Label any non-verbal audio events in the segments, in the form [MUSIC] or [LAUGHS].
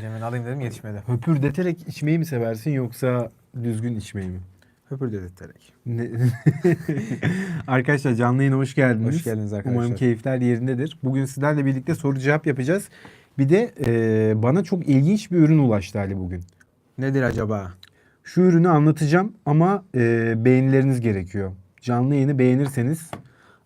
Hemen alayım dedim yetişmedi. Höpürdeterek içmeyi mi seversin yoksa düzgün içmeyi mi? Höpür dedirterek. Ne- [LAUGHS] arkadaşlar canlı yayına hoş geldiniz. Hoş geldiniz arkadaşlar. Umarım keyifler yerindedir. Bugün sizlerle birlikte soru cevap yapacağız. Bir de e, bana çok ilginç bir ürün ulaştı Ali bugün. Nedir acaba? Şu ürünü anlatacağım ama e, beğenileriniz gerekiyor. Canlı yayını beğenirseniz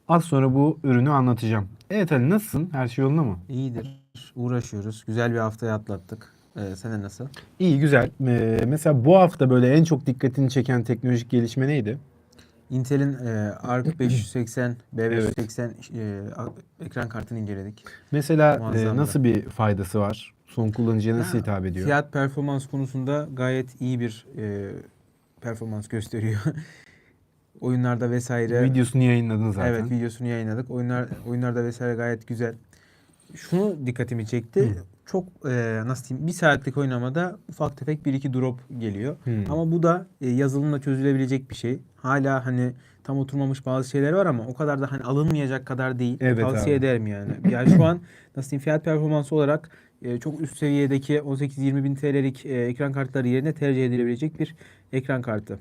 az sonra bu ürünü anlatacağım. Evet Ali nasılsın? Her şey yolunda mı? İyidir. Uğraşıyoruz. Güzel bir haftayı atlattık. Ee, sene nasıl? İyi güzel. E, mesela bu hafta böyle en çok dikkatini çeken teknolojik gelişme neydi? Intel'in e, Arc [CLEARS THROAT] 580, B580 e, ekran kartını inceledik. Mesela e, Muazzamdı. nasıl bir faydası var? Son kullanıcıya nasıl hitap ediyor? Fiyat performans konusunda gayet iyi bir e, performans gösteriyor. [LAUGHS] Oyunlarda vesaire. Videosunu yayınladın zaten. Evet videosunu yayınladık. Oyunlar oyunlarda vesaire gayet güzel. Şunu dikkatimi çekti. Çok e, nasıl diyeyim bir saatlik oynamada ufak tefek bir iki drop geliyor. Hmm. Ama bu da e, yazılımla çözülebilecek bir şey. Hala hani tam oturmamış bazı şeyler var ama o kadar da hani alınmayacak kadar değil. Evet Tavsiye abi. ederim yani. Yani şu an nasıl diyeyim fiyat performansı olarak e, çok üst seviyedeki 18-20 bin TL'lik e, ekran kartları yerine tercih edilebilecek bir ekran kartı.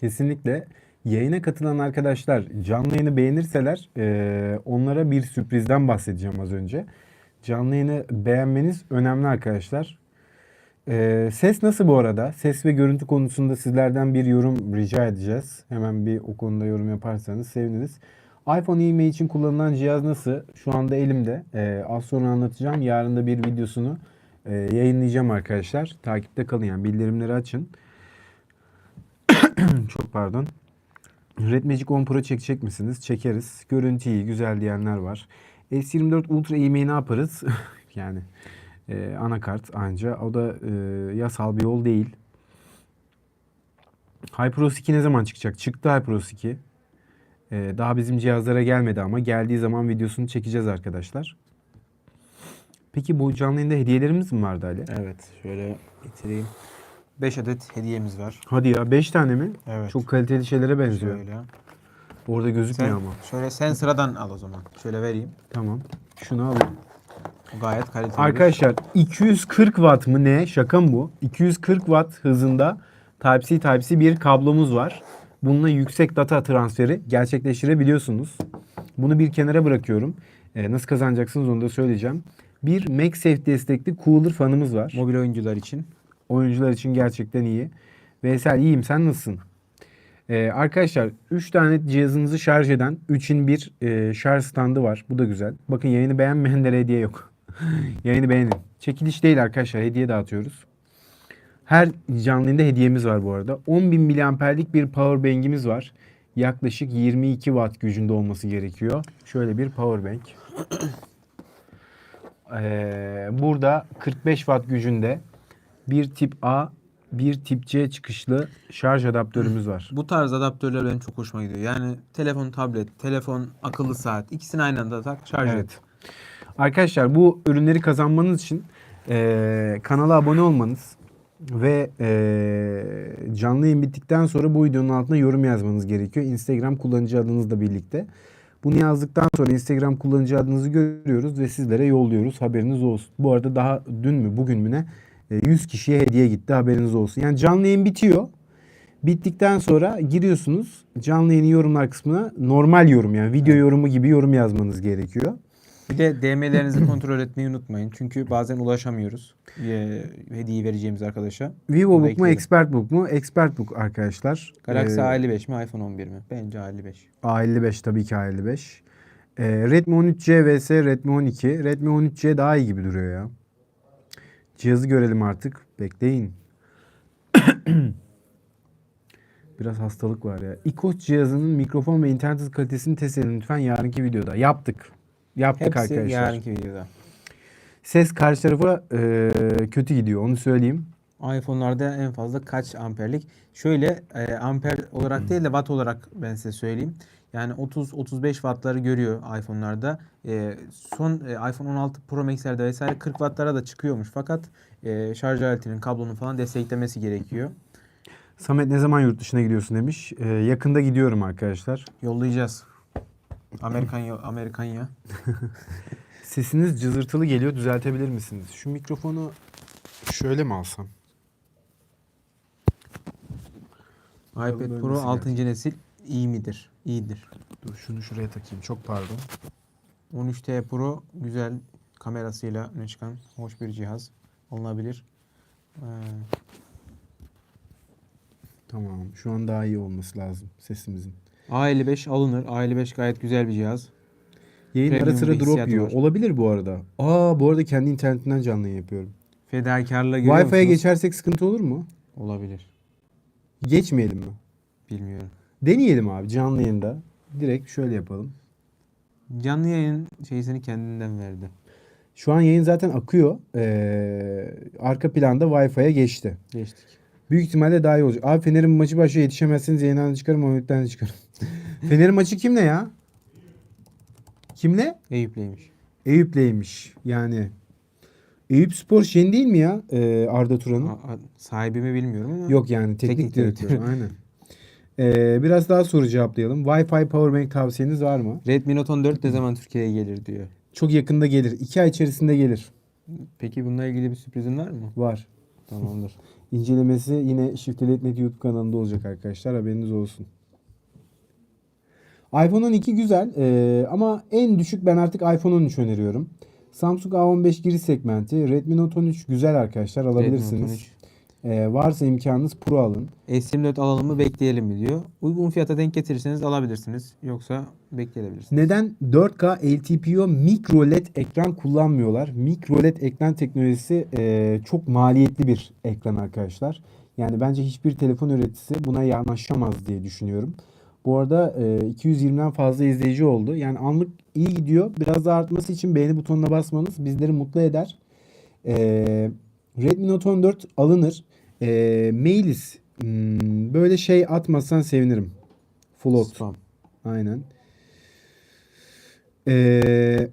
Kesinlikle. Yayına katılan arkadaşlar canlı yayını beğenirseler e, onlara bir sürprizden bahsedeceğim az önce. Canlı yayını beğenmeniz önemli arkadaşlar. E, ses nasıl bu arada? Ses ve görüntü konusunda sizlerden bir yorum rica edeceğiz. Hemen bir o konuda yorum yaparsanız seviniriz. iPhone email için kullanılan cihaz nasıl? Şu anda elimde. E, az sonra anlatacağım. Yarın da bir videosunu e, yayınlayacağım arkadaşlar. Takipte kalın yani bildirimleri açın. [COUGHS] Çok pardon. Red Magic 10 Pro çekecek misiniz? Çekeriz. Görüntü iyi, güzel diyenler var. S24 Ultra eğmeyi ne yaparız? [LAUGHS] yani e, anakart anca. O da e, yasal bir yol değil. HyperOS 2 ne zaman çıkacak? Çıktı HyperOS 2. E, daha bizim cihazlara gelmedi ama geldiği zaman videosunu çekeceğiz arkadaşlar. Peki bu canlı yayında hediyelerimiz mi vardı Ali? Evet şöyle getireyim. 5 adet hediyemiz var. Hadi ya 5 tane mi? Evet. Çok kaliteli şeylere benziyor. Şöyle. Orada gözükmüyor Sen, ama. şöyle sen sıradan al o zaman. Şöyle vereyim. Tamam. Şunu alayım. O gayet kaliteli. Arkadaşlar 240 watt mı ne? Şaka mı bu? 240 watt hızında Type-C Type-C bir kablomuz var. Bununla yüksek data transferi gerçekleştirebiliyorsunuz. Bunu bir kenara bırakıyorum. Ee, nasıl kazanacaksınız onu da söyleyeceğim. Bir MagSafe destekli cooler fanımız var. mobil oyuncular için. Oyuncular için gerçekten iyi. Veysel iyiyim sen nasılsın? Ee, arkadaşlar 3 tane cihazınızı şarj eden 3'in 1 e, şarj standı var. Bu da güzel. Bakın yayını beğenmeyenlere hediye yok. [LAUGHS] yayını beğenin. Çekiliş değil arkadaşlar hediye dağıtıyoruz. Her canlı yayında hediyemiz var bu arada. 10.000 miliamperlik bir power bank'imiz var. Yaklaşık 22 watt gücünde olması gerekiyor. Şöyle bir power bank. [CLEARS THROAT] Ee, burada 45 watt gücünde bir tip A, bir tip C çıkışlı şarj adaptörümüz var. Bu tarz adaptörler benim çok hoşuma gidiyor. Yani telefon, tablet, telefon, akıllı saat ikisini aynı anda tak şarj et. Evet. Arkadaşlar bu ürünleri kazanmanız için eee, kanala abone olmanız ve eee, canlı yayın bittikten sonra bu videonun altına yorum yazmanız gerekiyor. Instagram kullanıcı adınızla birlikte. Bunu yazdıktan sonra Instagram kullanıcı adınızı görüyoruz ve sizlere yolluyoruz. Haberiniz olsun. Bu arada daha dün mü bugün mü ne e, 100 kişiye hediye gitti haberiniz olsun. Yani canlı yayın bitiyor. Bittikten sonra giriyorsunuz canlı yayın yorumlar kısmına normal yorum yani video yorumu gibi yorum yazmanız gerekiyor. Bir de DM'lerinizi kontrol etmeyi unutmayın. Çünkü bazen ulaşamıyoruz. Ee, hediye vereceğimiz arkadaşa. VivoBook mu. Expertbook mu? Expertbook arkadaşlar. Galaxy Ee, A55 mi iPhone 11 mi? Bence A55. A55 tabii ki A55. Ee, Redmi 13C vs Redmi 12. Redmi 13C daha iyi gibi duruyor ya. Cihazı görelim artık. Bekleyin. [CLEARS THROAT] Biraz hastalık var ya. İKOS cihazının mikrofon ve internet kalitesini test edin lütfen yarınki videoda. Yaptık. Yaptık Hepsi arkadaşlar. yarınki videoda. Ses karşı tarafa e, kötü gidiyor onu söyleyeyim. iPhone'larda en fazla kaç amperlik? Şöyle e, amper olarak değil de watt olarak ben size söyleyeyim. Yani 30-35 wattları görüyor iPhone'larda. E, son e, iPhone 16 Pro Max'lerde vesaire 40 wattlara da çıkıyormuş. Fakat e, şarj aletinin kablonun falan desteklemesi gerekiyor. Samet ne zaman yurt dışına gidiyorsun demiş. E, yakında gidiyorum arkadaşlar. Yollayacağız. Amerikan ya, Amerikan ya. [LAUGHS] Sesiniz cızırtılı geliyor düzeltebilir misiniz? Şu mikrofonu Şöyle mi alsam? iPad Pro nasıl 6. nesil iyi midir? İyidir. Dur şunu şuraya takayım. Çok pardon. 13T Pro güzel kamerasıyla öne çıkan hoş bir cihaz. Alınabilir. Ee, Tamam. Şu an daha iyi olması lazım sesimizin. A55 alınır. A55 gayet güzel bir cihaz. Yayın ara sıra bir drop hissiyatı yiyor. var. Olabilir bu arada. Aa bu arada kendi internetimden canlı yayın yapıyorum. Fedakarlığı görüyor Wi-Fi'ye musunuz? geçersek sıkıntı olur mu? Olabilir. Geçmeyelim mi? Bilmiyorum. Deneyelim abi canlı yayında. Direkt şöyle yapalım. Canlı yayın şeysini kendinden verdi. Şu an yayın zaten akıyor. Ee, arka planda Wi-Fi'ye geçti. Geçtik. Büyük ihtimalle daha iyi olacak. Abi Fener'in maçı başlıyor yetişemezseniz yayından da çıkarım Mehmet'ten de çıkarım. [LAUGHS] Fener'in maçı kimle ya? Kimle? Eyüpleymiş. Eyüp'leymiş. Yani Eyüp Spor şeyin değil mi ya ee, Arda Turan'ın? A- Sahibimi bilmiyorum ama. Yok yani teknik, Teknik direktör. direktör. [LAUGHS] Aynen. Ee, biraz daha soru cevaplayalım. Wi-Fi Powerbank tavsiyeniz var mı? Redmi Note 14 ne zaman Türkiye'ye gelir diyor. Çok yakında gelir. 2 ay içerisinde gelir. Peki bununla ilgili bir sürprizin var mı? Var. Tamamdır. [LAUGHS] İncelemesi yine Shift'e.net YouTube kanalında olacak arkadaşlar. Haberiniz olsun. iPhone 12 güzel ee, ama en düşük ben artık iPhone 13 öneriyorum. Samsung A15 giriş segmenti. Redmi Note 13 güzel arkadaşlar alabilirsiniz. 13. Ee, varsa imkanınız Pro alın. S24 alalım mı bekleyelim mi diyor. Uygun fiyata denk getirirseniz alabilirsiniz. Yoksa bekleyebilirsiniz. Neden 4K LTPO mikro LED ekran kullanmıyorlar? Mikro LED ekran teknolojisi e, çok maliyetli bir ekran arkadaşlar. Yani bence hiçbir telefon üreticisi buna yanaşamaz diye düşünüyorum. Bu arada e, 220'den fazla izleyici oldu. Yani anlık iyi gidiyor. Biraz daha artması için beğeni butonuna basmanız bizleri mutlu eder. E, Redmi Note 14 alınır. E, Mailis hmm, böyle şey atmazsan sevinirim. Float. Spam. Aynen. [CLEARS THROAT] Ee,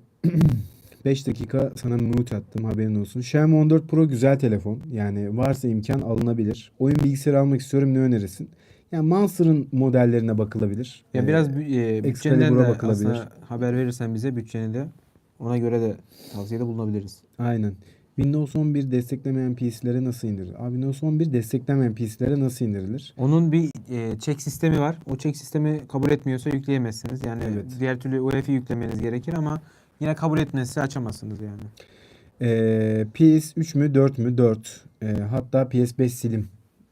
5 dakika sana mute attım haberin olsun. Xiaomi 14 Pro güzel telefon. Yani varsa imkan alınabilir. Oyun bilgisayarı almak istiyorum ne önerirsin? Yani Monster'ın modellerine bakılabilir. Ya Ee, biraz e, bütçenden de bakılabilir. aslında haber verirsen bize bütçeni de ona göre de tavsiyede bulunabiliriz. Aynen. Windows 11 desteklemeyen PC'lere nasıl indirilir? Abi Windows 11 desteklemeyen PC'lere nasıl indirilir? Onun bir e, check sistemi var. O check sistemi kabul etmiyorsa yükleyemezsiniz. Yani Evet. diğer türlü UEFI yüklemeniz gerekir ama yine kabul etmezse açamazsınız yani. Ee, PS3 mü 4 mü? 4. Ee, hatta PS5 silim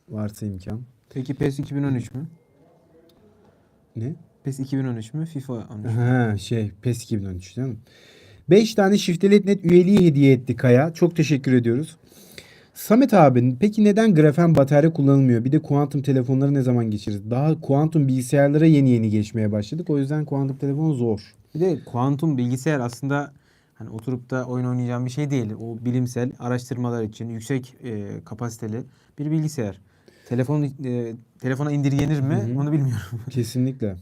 varsa imkan. Peki PES 2013 mü? Ne? PES 2013 mü? FIFA 13 mü? Ha şey PES 2013 canım. 5 tane Shift'e net üyeliği hediye etti Kaya. Çok teşekkür ediyoruz. Samet abinin peki neden grafen batarya kullanılmıyor? Bir de kuantum telefonları ne zaman geçeriz? Daha kuantum bilgisayarlara yeni yeni geçmeye başladık. O yüzden kuantum telefon zor. Bir de kuantum bilgisayar aslında hani oturup da oyun oynayacağım bir şey değil. O bilimsel araştırmalar için yüksek e, kapasiteli bir bilgisayar. Telefon e, telefona indirgenir mi? Hı hı. Onu bilmiyorum. [LAUGHS] Kesinlikle.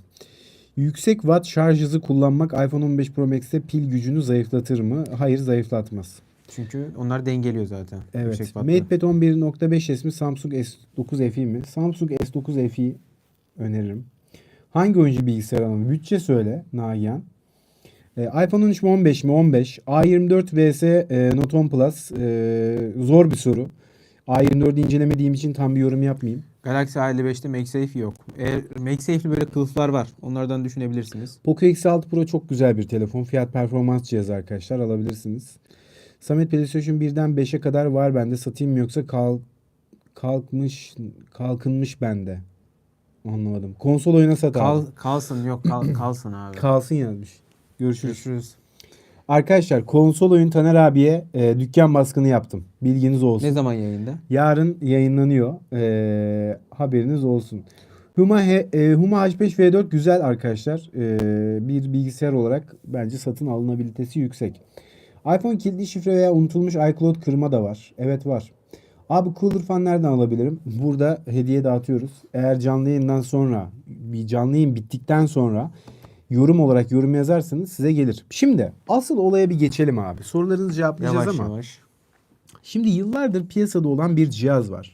Yüksek watt şarj hızı kullanmak iPhone 15 Pro Max'te pil gücünü zayıflatır mı? Hayır zayıflatmaz. Çünkü onlar dengeliyor zaten. Evet. MatePad 11.5S mi Samsung S9 FE mi? Samsung S9 FE öneririm. Hangi oyuncu bilgisayar alalım? Bütçe söyle Nagihan. Ee, iPhone 13 mi 15 mi? 15. A24 vs e, Note 10 Plus. Ee, zor bir soru. A24'ü incelemediğim için tam bir yorum yapmayayım. Galaxy A55'te MagSafe yok. Eğer MagSafe'li böyle kılıflar var. Onlardan düşünebilirsiniz. Poco X6 Pro çok güzel bir telefon. Fiyat performans cihazı arkadaşlar alabilirsiniz. Samet PlayStation 1'den 5'e kadar var bende. Satayım mı yoksa kal kalkmış kalkınmış bende. Anlamadım. Konsol oyuna sat Kal, abi. kalsın yok kal, kalsın abi. Kalsın yazmış. Görüşürüz. Görüşürüz. Arkadaşlar konsol oyun Taner abiye e, dükkan baskını yaptım. Bilginiz olsun. Ne zaman yayında? Yarın yayınlanıyor. E, haberiniz olsun. Huma, H- e, Huma H5 V4 güzel arkadaşlar. E, bir bilgisayar olarak bence satın alınabilitesi yüksek. iPhone kilitli şifre veya unutulmuş iCloud kırma da var. Evet var. Abi Cooler Fan nereden alabilirim? [LAUGHS] Burada hediye dağıtıyoruz. Eğer canlı yayından sonra, bir canlı yayın bittikten sonra yorum olarak yorum yazarsanız size gelir. Şimdi asıl olaya bir geçelim abi. Sorularınızı cevaplayacağız Yavaş ama. yavaş. Şimdi yıllardır piyasada olan bir cihaz var.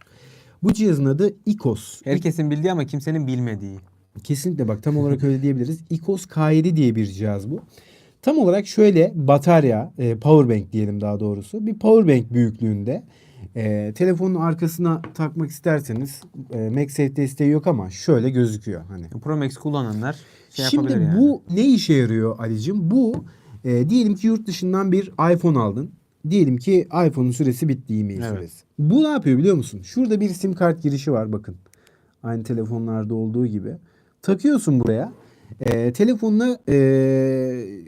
Bu cihazın adı IQOS. Herkesin bildiği ama kimsenin bilmediği. Kesinlikle bak tam olarak öyle diyebiliriz. [LAUGHS] IQOS K7 diye bir cihaz bu. Tam olarak şöyle batarya, e, powerbank diyelim daha doğrusu. Bir powerbank büyüklüğünde. Ee, telefonun arkasına takmak isterseniz e, MagSafe desteği yok ama şöyle gözüküyor hani. Pro Max kullananlar şey Şimdi yapabilir yani. bu ne işe yarıyor Ali'cim? Bu e, diyelim ki yurt dışından bir iPhone aldın. Diyelim ki iPhone'un süresi bitti e-mail Evet. süresi. Bu ne yapıyor biliyor musun? Şurada bir sim kart girişi var bakın. Aynı telefonlarda olduğu gibi. Takıyorsun buraya. E, telefonuna e,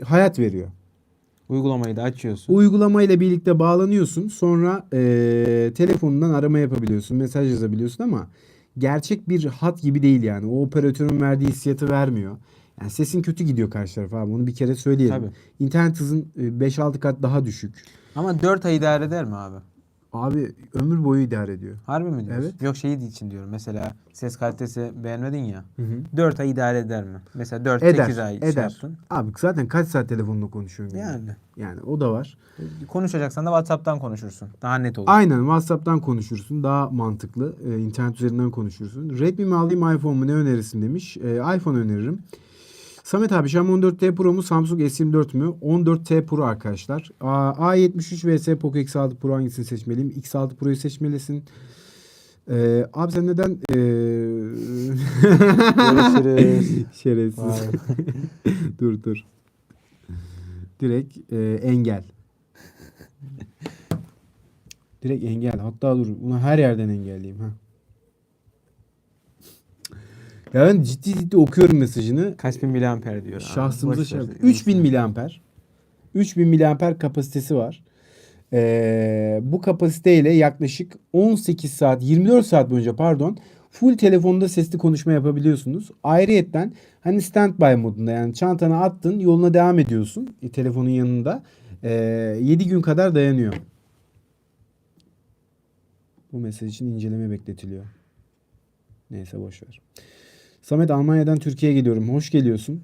hayat veriyor. Uygulamayı da açıyorsun. Uygulamayla birlikte bağlanıyorsun. Sonra e, telefonundan arama yapabiliyorsun. Mesaj yazabiliyorsun ama gerçek bir hat gibi değil yani. O operatörün verdiği hissiyatı vermiyor. Yani sesin kötü gidiyor karşı tarafa abi. Bunu bir kere söyleyelim. Tabii. İnternet hızın e, 5-6 kat daha düşük. Ama 4 ay idare eder mi abi? Abi ömür boyu idare ediyor. Harbi mi diyorsun? Evet. Yok şeyi için diyorum. Mesela ses kalitesi beğenmedin ya. Hı hı. 4 ay idare eder mi? Mesela 4 Eder. 8 ay şey eder. yaptın. Abi zaten kaç saat telefonla konuşuyorsun? günde? Yani Yani o da var. konuşacaksan da WhatsApp'tan konuşursun. Daha net olur. Aynen WhatsApp'tan konuşursun. Daha mantıklı. Ee, internet üzerinden konuşursun. Redmi mi alayım iPhone mu ne önerirsin demiş. Ee, iPhone öneririm. Samet abi Xiaomi 14T Pro mu Samsung S24 mü? 14T Pro arkadaşlar. A- A73 vs Poco X6 Pro hangisini seçmeliyim? X6 Pro'yu seçmelisin. Ee, abi sen neden ee... Görüşürüz. [LAUGHS] Şerefsiz. [LAUGHS] [LAUGHS] Dur dur. Direkt ee, engel. Direkt engel. Hatta dur. Bunu her yerden engelleyeyim. Ha. Ya ben ciddi ciddi okuyorum mesajını. Kaç bin miliamper diyor. Şahsımıza şey ver. yap- 3000 miliamper. 3000 miliamper kapasitesi var. Ee, bu kapasiteyle yaklaşık 18 saat 24 saat boyunca pardon full telefonda sesli konuşma yapabiliyorsunuz. Ayrıyetten hani standby modunda yani çantana attın yoluna devam ediyorsun e, telefonun yanında. Ee, 7 gün kadar dayanıyor. Bu mesaj için inceleme bekletiliyor. Neyse boş ver. Samet Almanya'dan Türkiye'ye geliyorum. Hoş geliyorsun.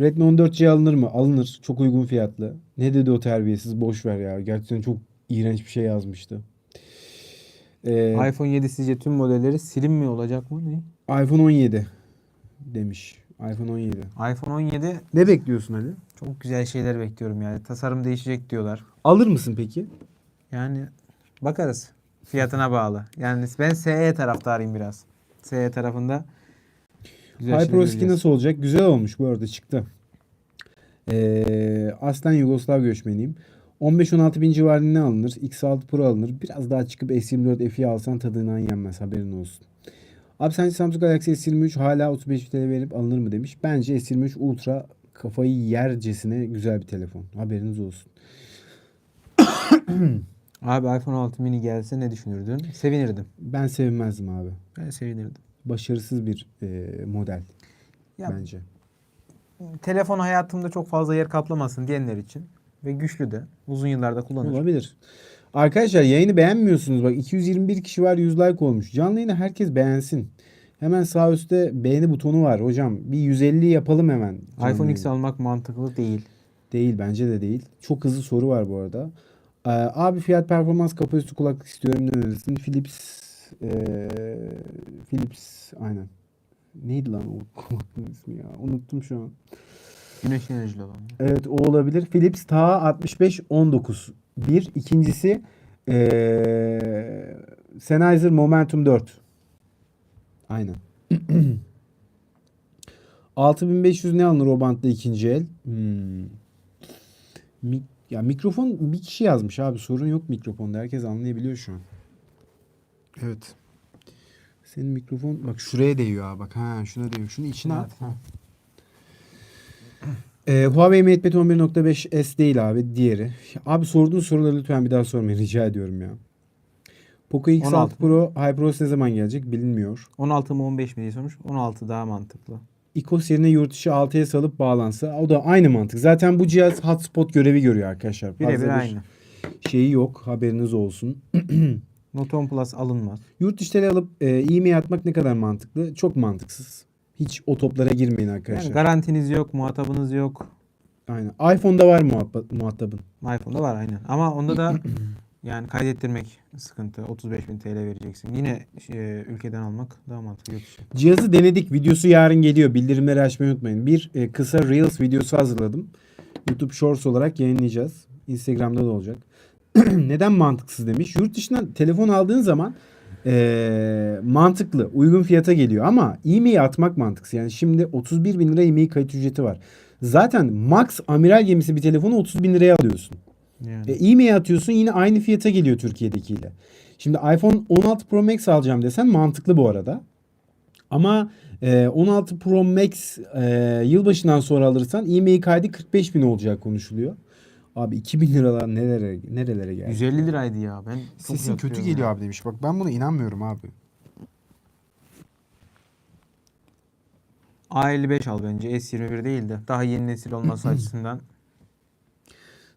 Redmi 14C alınır mı? Alınır. Çok uygun fiyatlı. Ne dedi o terbiyesiz? Boş ver ya. Gerçekten çok iğrenç bir şey yazmıştı. Ee, iPhone 7 sizce tüm modelleri silim mi olacak mı? Ne? iPhone 17 demiş. iPhone 17. iPhone 17 Ne bekliyorsun Ali? çok güzel şeyler bekliyorum yani. Tasarım değişecek diyorlar. Alır mısın peki? Yani bakarız. Fiyatına bağlı. Yani ben SE taraftarıyım biraz. SE tarafında güzel şeyler HyperOS 2 göreceğiz. nasıl olacak? Güzel olmuş bu arada çıktı. Ee, aslen Yugoslav göçmeniyim. 15-16 bin civarında ne alınır? X6 Pro alınır. Biraz daha çıkıp S24 Fi alsan tadından yenmez haberin olsun. Abi sence Samsung Galaxy S23 hala 35 TL verip alınır mı demiş. Bence S23 Ultra kafayı yercesine güzel bir telefon. Haberiniz olsun. [COUGHS] Abi iPhone 6 mini gelse ne düşünürdün? Sevinirdim. Ben sevmezdim abi. Ben sevinirdim. Başarısız bir e, model Ya bence. telefon hayatımda çok fazla yer kaplamasın diyenler için ve güçlü de uzun yıllarda kullanır. Olabilir. Arkadaşlar yayını beğenmiyorsunuz. Bak 221 kişi var 100 like olmuş. Canlı yayını herkes beğensin. Hemen sağ üstte beğeni butonu var hocam. Bir 150 yapalım hemen. iPhone X almak mantıklı değil. Değil bence de değil. Çok hızlı soru var bu arada. Ee, abi fiyat performans kapasite kulaklık istiyorum ne önerirsin? Philips ee, Philips aynen. Neydi lan o kulaklığın ismi ya? Unuttum şu an. Güneş enerjili olan. Evet o olabilir. Philips Ta 6519 bir. İkincisi ee, Sennheiser Momentum 4. Aynen. [CLEARS THROAT] 6500 ne alınır o bantta ikinci el? Hmm. Mik- ya mikrofon bir kişi yazmış abi. Sorun yok mikrofonda. Herkes anlayabiliyor şu an. Evet. Senin mikrofon bak şuraya değiyor abi. Bak ha şuna değiyor. Şunu içine at. Evet. Ha. Ee, Huawei MatePad 11.5 S değil abi. Diğeri. Abi sorduğun soruları lütfen bir daha sormayın. Rica ediyorum ya. Poco X6 16 Pro HyperOS ne zaman gelecek bilinmiyor. 16 mı 15 mi diye sormuş. 16 daha mantıklı. İKOS yerine yurt dışı 6'ya salıp bağlansa o da aynı mantık. Zaten bu cihaz hotspot görevi görüyor arkadaşlar. Birebir bir aynı. Şeyi yok. Haberiniz olsun. [CLEARS THROAT] Note 10 Plus alınmaz. Yurt tele alıp e, e-mail atmak ne kadar mantıklı? Çok mantıksız. Hiç o toplara girmeyin arkadaşlar. Yani garantiniz yok, muhatabınız yok. Aynen. iPhone'da var muhatabın. iPhone'da var aynen. Ama onda da [CLEARS THROAT] yani kaydettirmek sıkıntı. 35 bin TL vereceksin. Yine e, ülkeden almak daha mantıklı. Yurt dışı. Cihazı denedik. Videosu yarın geliyor. Bildirimleri açmayı unutmayın. Bir e, kısa Reels videosu hazırladım. YouTube Shorts olarak yayınlayacağız. Instagram'da da olacak. [CLEARS THROAT] neden mantıksız demiş. Yurt dışından telefon aldığın zaman eee, mantıklı, uygun fiyata geliyor ama e-mail atmak mantıksız. Yani şimdi 31 bin lira e-mail kayıt ücreti var. Zaten max amiral gemisi bir telefonu 30 bin liraya alıyorsun. Yani. E, e-mail atıyorsun yine aynı fiyata geliyor Türkiye'dekiyle. Şimdi iPhone 16 Pro Max alacağım desen mantıklı bu arada. Ama e, 16 Pro Max e, yılbaşından sonra alırsan e-mail kaydı 45 bin olacak konuşuluyor. Abi 2000 liralar nerelere, nerelere geldi? 150 liraydı ya. Ben çok Sesin kötü geliyor ya. abi demiş. Bak ben buna inanmıyorum abi. A55 al bence. S21 değil de. Daha yeni nesil olması [CLEARS THROAT] açısından.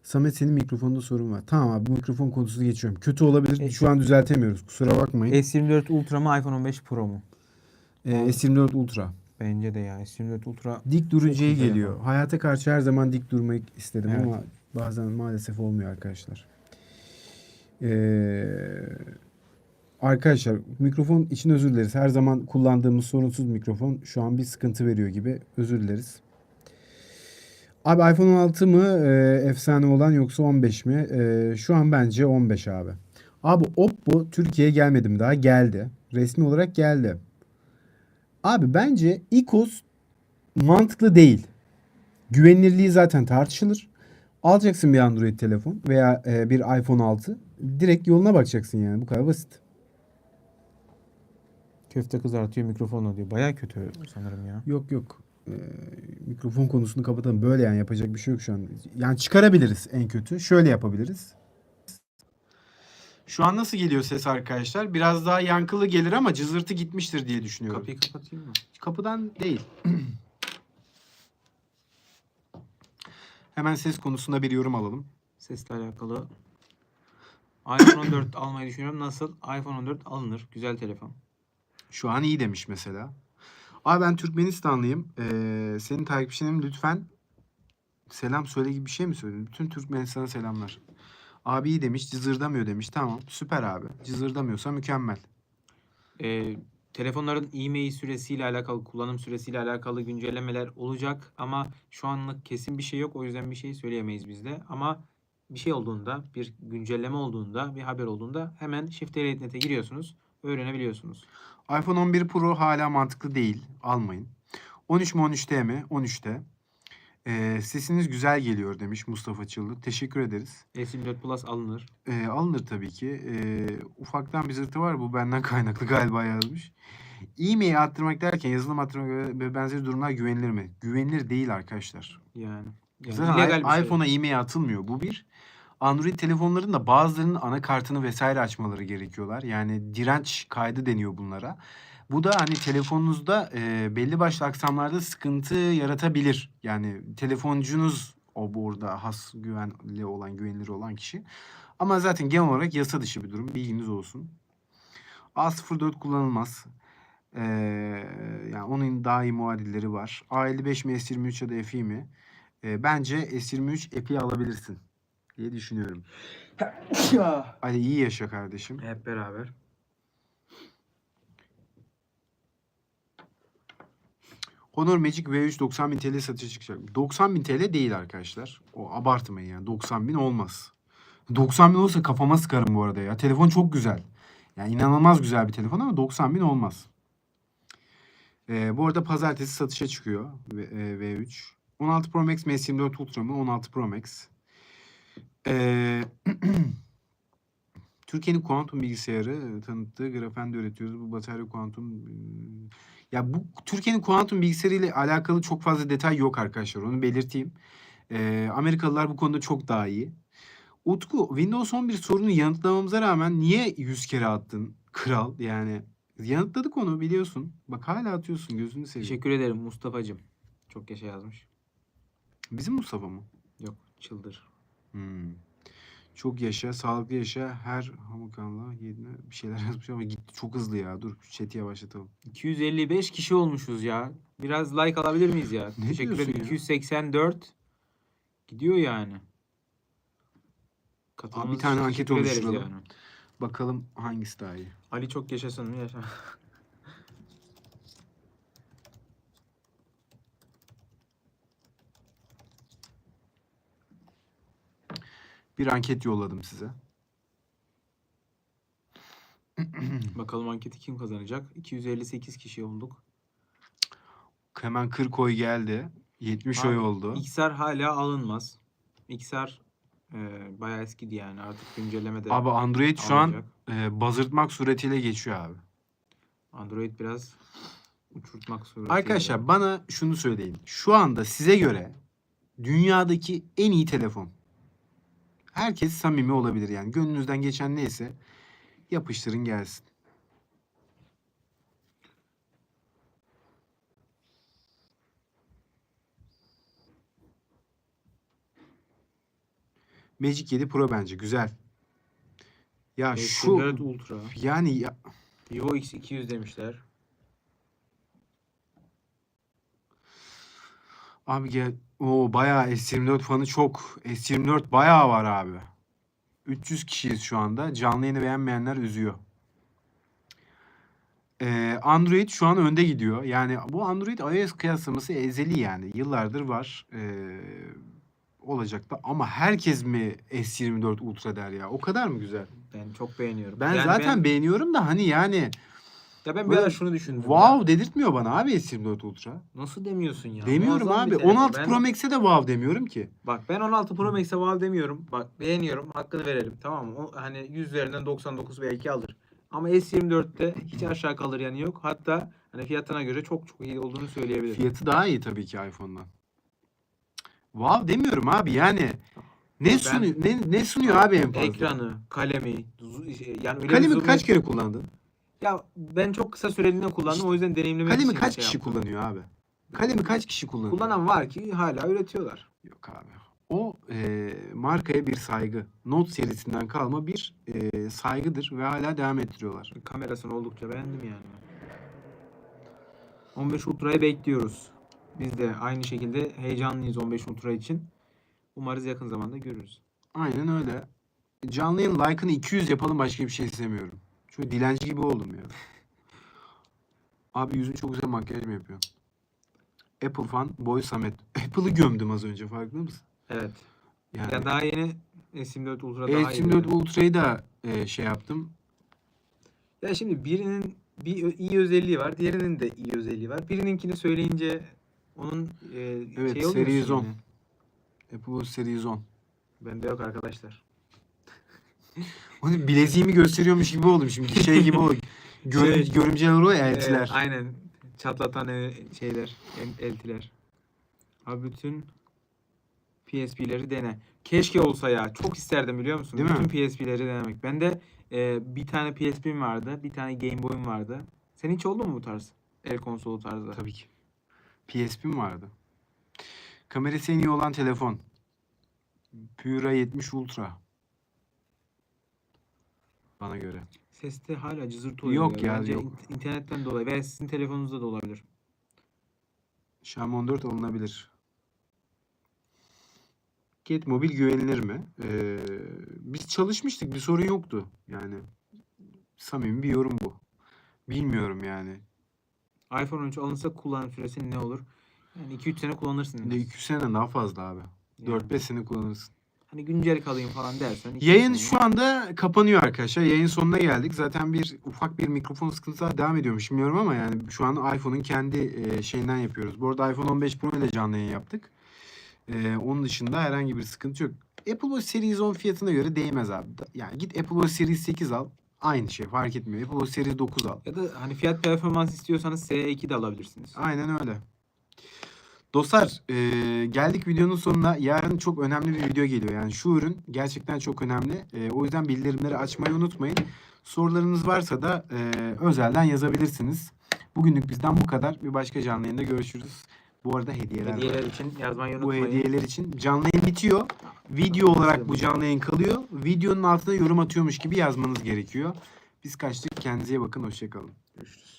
Samet senin mikrofonunda sorun var. Tamam abi bu mikrofon konusunu geçiyorum. Kötü olabilir. E- Şu an düzeltemiyoruz. Kusura bakmayın. S24 Ultra mı iPhone 15 Pro mu? E, S24 Ultra. Bence de ya. S24 Ultra Dik durucuya geliyor. ama. Hayata karşı her zaman dik durmayı istedim Evet. ama bazen maalesef olmuyor arkadaşlar. Ee, arkadaşlar mikrofon için özür dileriz. Her zaman kullandığımız sorunsuz mikrofon şu an bir sıkıntı veriyor gibi. Özür dileriz. Abi iPhone 16 mı e, efsane olan yoksa 15 mi? E, şu an bence 15 abi. Abi Oppo Türkiye'ye gelmedi mi daha? Geldi. Resmi olarak geldi. Abi bence iOS mantıklı değil. Güvenilirliği zaten tartışılır. Alacaksın bir Android telefon veya e, bir iPhone 6. Direkt yoluna bakacaksın yani. Bu kadar basit. köfte kızartıyor mikrofonla diyor. Baya kötü sanırım ya. Yok yok. Ee, mikrofon konusunu kapatalım. Böyle yani yapacak bir şey yok şu an. Yani çıkarabiliriz en kötü. Şöyle yapabiliriz. Şu an nasıl geliyor ses arkadaşlar? Biraz daha yankılı gelir ama cızırtı gitmiştir diye düşünüyorum. Kapıyı kapatayım mı? Kapıdan değil. [CLEARS THROAT] Hemen ses konusunda bir yorum alalım. Sesle alakalı. iPhone 14 [COUGHS] almayı düşünüyorum. Nasıl? iPhone 14 alınır. Güzel telefon. Şu an iyi demiş mesela. Abi ben Türkmenistanlıyım. Ee, senin takipçilerim lütfen selam söyle gibi bir şey mi söyledin? Bütün Türkmenistan'a selamlar. Abi iyi demiş, cızırdamıyor demiş. Tamam, süper abi. Cızırdamıyorsa mükemmel. Ee, telefonların e-mail süresiyle alakalı, kullanım süresiyle alakalı güncellemeler olacak ama şu anlık kesin bir şey yok. O yüzden bir şey söyleyemeyiz biz de. Ama bir şey olduğunda, bir güncelleme olduğunda, bir haber olduğunda hemen Shift Net'e giriyorsunuz, öğrenebiliyorsunuz. iPhone 11 Pro hala mantıklı değil. Almayın. 13 mi 13T mi? 13'te. Ee, sesiniz güzel geliyor demiş Mustafa Çıldır. Teşekkür ederiz. S24 Plus alınır. Ee, alınır tabii ki. Ee, ufaktan bir zırtı var. Bu benden kaynaklı galiba yazmış. E-mail attırmak derken yazılım attırmak ve benzeri durumlar güvenilir mi? Güvenilir değil arkadaşlar. Yani, yani Zaten şey. iPhone'a e-mail atılmıyor. Bu bir. Android telefonların da bazılarının anakartını vesaire açmaları gerekiyorlar. Yani direnç kaydı deniyor bunlara. Bu da hani telefonunuzda e, belli başlı aksamlarda sıkıntı yaratabilir. Yani telefoncunuz o burada has güvenli olan, güvenilir olan kişi. Ama zaten genel olarak yasa dışı bir durum. Bilginiz olsun. A04 kullanılmaz. Ee, yani onun daha iyi muadilleri var. A55 mi S23 ya da FI mi? Ee, bence S23 Epi alabilirsin diye düşünüyorum. [LAUGHS] Ali iyi yaşa kardeşim. Hep beraber. Honor Magic V3 90 bin TL satışa çıkacak. 90 bin TL değil arkadaşlar. O abartmayın yani. 90 bin olmaz. 90 bin olsa kafama sıkarım bu arada ya. Telefon çok güzel. Yani inanılmaz güzel bir telefon ama 90 bin olmaz. Ee, bu arada pazartesi satışa çıkıyor V- e, V3. 16 Pro Max mi S24 Ultra mı? 16 Pro Max. Ee, [CLEARS THROAT] Türkiye'nin kuantum bilgisayarı e, tanıttığı grafende üretiyoruz. Bu batarya kuantum e, ya bu Türkiye'nin kuantum bilgisayarı ile alakalı çok fazla detay yok arkadaşlar. Onu belirteyim. Ee, Amerikalılar bu konuda çok daha iyi. Utku, Windows 11 sorunu yanıtlamamıza rağmen niye 100 kere attın kral? Yani yanıtladık onu biliyorsun. Bak hala atıyorsun gözünü seveyim. Teşekkür ederim Mustafa'cığım. Çok yaşa yazmış. Bizim Mustafa mı? Yok çıldır. Hmm. Çok yaşa, sağlıklı yaşa, her hamukanla yedine bir şeyler [LAUGHS] yazmış ama gitti çok hızlı ya. Dur chat'i yavaşlatalım. 255 kişi olmuşuz ya. Biraz like alabilir miyiz ya? [LAUGHS] Ne Teşekkür diyorsun ederim. ya? 284 gidiyor yani. Katılımınız bir tane için anket teşekkür ederiz oluşturalım. Bakalım hangisi daha iyi. Ali çok yaşasın mı yaşa. [LAUGHS] Bir anket yolladım size. [CLEARS THROAT] Bakalım anketi kim kazanacak? 258 kişi olduk. Hemen 40 oy geldi. 70 Abi, oy oldu. XR hala alınmaz. XR e, bayağı eskidi yani artık güncelleme de Abi Android şu an e, bazırtmak suretiyle geçiyor abi. Android biraz uçurtmak suretiyle. Arkadaşlar bana şunu söyleyin. Şu anda size göre dünyadaki en iyi telefon. Herkes samimi olabilir yani. Gönlünüzden geçen neyse yapıştırın gelsin. Magic 7 Pro bence güzel. Ya şu S24 Ultra. yani ya, Vivo X200 demişler. Abi gel. O bayağı S24 fanı çok. S24 bayağı var abi. 300 kişiyiz şu anda. Canlı yayını beğenmeyenler üzüyor. Ee, Android şu an önde gidiyor. Yani bu Android iOS kıyaslaması ezeli yani. Yıllardır var. Ee, olacak da. Ama herkes mi S24 Ultra der ya? O kadar mı güzel? Ben çok beğeniyorum. Ben Yani zaten ben, beğeniyorum da hani yani ya ben bir ara şunu düşündüm. wow ya. dedirtmiyor bana abi S24 Ultra. Nasıl demiyorsun ya? Demiyorum Muazzam bir abi. telefon. 16 Ben- Pro Max'e de wow demiyorum ki. Bak ben 16 Pro Max'e wow demiyorum. Bak beğeniyorum. Hakkını verelim. Tamam mı? O, hani 100 üzerinden 99 belki alır. Ama S24'te hiç aşağı kalır yanı yok. Hatta hani fiyatına göre çok çok iyi olduğunu söyleyebilirim. Fiyatı daha iyi tabii ki iPhone'dan. Wow demiyorum abi yani. Ne Ben- sunuyor ne, ne sunuyor abi en fazla? Ekranı, kalemi, zu- şey, yani öyle bir Kalemi kaç kere kullandın? Ya ben çok kısa süreliğine kullandım o yüzden deneyimlemek Kalemi için kaç şey kişi yaptım. kullanıyor abi? Kalemi kaç kişi kullanıyor? Kullanan var ki hala üretiyorlar. Yok abi. O e, markaya bir saygı. Note serisinden kalma bir e, saygıdır ve hala devam ettiriyorlar. Kamerasını oldukça beğendim yani. 15 Ultra'yı bekliyoruz. Biz de aynı şekilde heyecanlıyız 15 Ultra için. Umarız yakın zamanda görürüz. Aynen öyle. Canlı yayın like'ını 200 yapalım başka bir şey istemiyorum. Çünkü dilenci gibi oldum ya. Abi yüzün çok güzel makyaj mı yapıyorsun? Apple fan Boy Samet. [LAUGHS] Apple'ı gömdüm az önce farkında mısın? Evet. Yani Ya daha yeni S24 Ultra daha iyi. S24 Ultra'yı da e, şey yaptım. Ya şimdi birinin bir iyi özelliği var, diğerinin de iyi özelliği var. Birininkini söyleyince onun e, Evet, şey oluyorsun Series 10. yani. Apple Watch Series 10. Bende yok arkadaşlar. [LAUGHS] Bileziğimi gösteriyormuş gibi oldum şimdi. Şey gibi oldu. [LAUGHS] Görüm, Şey- görümceler oluyor ya, eltiler. aynen. Çatlatan e, şeyler, el- eltiler. Abi bütün PSP'leri dene. Keşke olsa ya. Çok isterdim biliyor musun? Değil mi? bütün PSP'leri denemek. Bende e, bir tane PSP'm vardı. Bir tane Game Boy'um vardı. Senin hiç oldu mu bu tarz? El konsolu tarzı. Tabii ki. PSP'm vardı. Kamerası en iyi olan telefon. Pura 70 Ultra. Bana göre. Seste hala cızırtı oluyor. Yok ya, Bence yok. in- internetten dolayı veya sizin telefonunuzda da olabilir. Xiaomi 14 alınabilir. Ket Mobil güvenilir mi? Ee, biz çalışmıştık. Bir sorun yoktu. Yani samimi bir yorum bu. Bilmiyorum yani. iPhone 13 alınsa kullanım süresi ne olur? Yani 2-3 sene kullanırsın. en Ne az. 2 sene daha fazla abi. Yani 4-5 sene kullanırsın. Hani güncel kalayım falan dersen. Yayın şu anda kapanıyor arkadaşlar. Yayın sonuna geldik. Zaten bir ufak bir mikrofon sıkıntısı devam ediyormuş bilmiyorum ama yani şu an iPhone'un kendi e, şeyinden yapıyoruz. Bu arada iPhone 15 Pro ile canlı yayın yaptık. E, onun dışında herhangi bir sıkıntı yok. Apple Watch Series 10 fiyatına göre değmez abi. Yani git Apple Watch Series 8 al. Aynı şey fark etmiyor. Apple Watch Series 9 al. Ya da hani fiyat performans istiyorsanız S2 de alabilirsiniz. Aynen öyle. Dostlar e, geldik videonun sonuna. Yarın çok önemli bir video geliyor. Yani şu ürün gerçekten çok önemli. E, o yüzden bildirimleri açmayı unutmayın. Sorularınız varsa da e, özelden yazabilirsiniz. Bugünlük bizden bu kadar. Bir başka canlı yayında görüşürüz. Bu arada hediyeler var. Hediyeler için yazmayı Bu unutmayın. hediyeler için canlı yayın bitiyor. Video olarak bu canlı yayın kalıyor. Videonun altına yorum atıyormuş gibi yazmanız gerekiyor. Biz kaçtık. Kendinize bakın. Hoşçakalın. Görüşürüz.